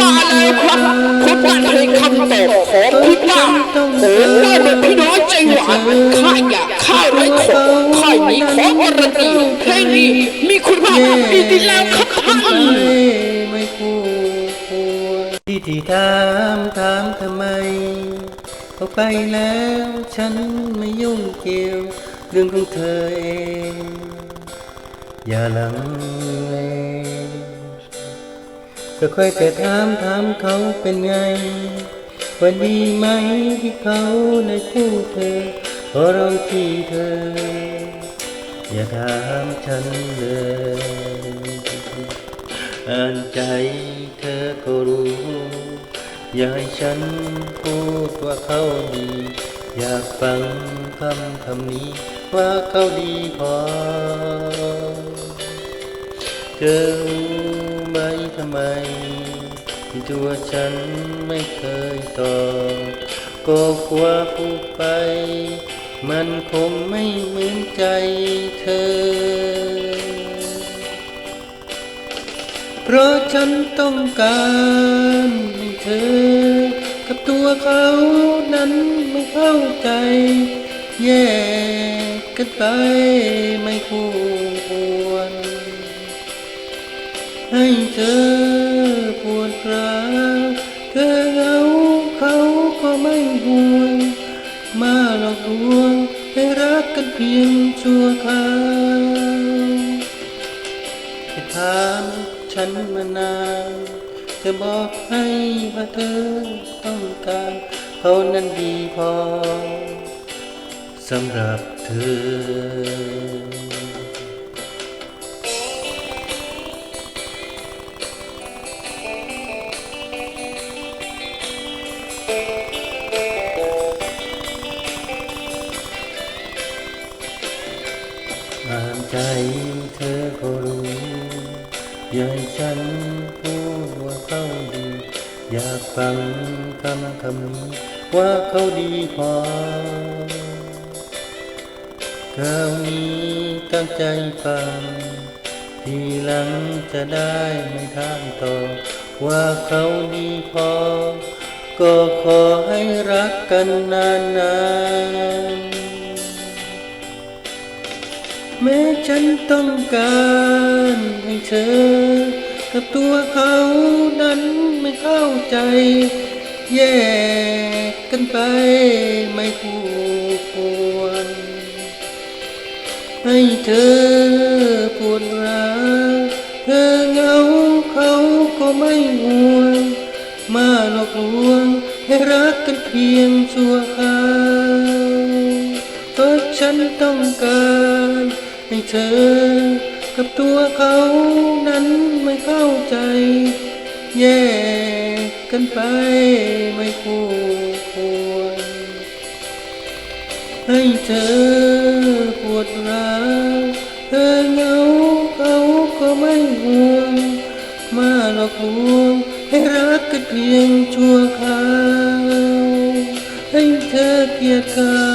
มาแล้วครับคุณบ้านให้คำตอบของคุณป้าโอ้ป้าเป็นพี่น้อยใจหวานข้าอยากข้าไร้ขอข้านี้ขอการันตีเพลงนี้มีคุณภาพมีดีแล้วครับท่านไม่คู่ควรที่ที่ถามถามทำไมเอาไปแล้วฉันไม่ยุ่งเกี่ยวเรื่องของเธอเอง อย่าลังเล ก็ค่อยแต่ถามถามเขาเป็นไงว่าดีไหมที่เขาได้พูดเธอขอร้องที่เธอ อย่าถามฉันเลยอ่านใจเธอก็รู้ อย่าให้ฉันพูดว่าเขาดี อยากฟังคำคำนี้ว่าเขาดีพอเธอ ทำไม ตัวฉันไม่เคยตอบก็กลัวพูดไป มันคงไม่เหมือนใจเธอ เพราะฉันต้องการให้เธอ กับตัวเขานั้นไม่เข้าใจ แยกกันไปไม่คู่ เธอปวดร้าวเธอเหงาเขาก็ไม่ห่วง มาหลอกลวงให้รักกันเพียงชั่วคราวถามฉันมานานจะบอกให้ว่าเธอต้องการเขานั้นดีพอสำหรับเธอ ใจเธอก็รู้ยากให้ฉันพูดว่าเขาดี อยากฟังคำคำนี้ ว่าเขาดีพอคราวนี้ตั้งใจฟัง ทีหลังจะได้ไม่ถามต่อ ว่าเขาดีพอ ก็ขอให้รักกันนานๆ แม้ฉันต้องการให้เธอ กับตัวเขานั้นไม่เข้าใจ แยกกันไปไม่คู่ควร ให้เธอปวดร้าวเธอเหงาเขาก็ไม่ห่วง มาหลอกลวงให้รักกันเพียงชั่วคราวเพราะฉันต้องการ ให้เธอ กับตัวเขานั้นไม่เข้าใจ แยกกันไปไม่คู่ควร ให้เธอปวดร้าวเธอเหงาเขาก็ไม่ห่วง มาหลอกลวงให้รักกันเพียงชั่วคราวให้เธอเกลียดเขา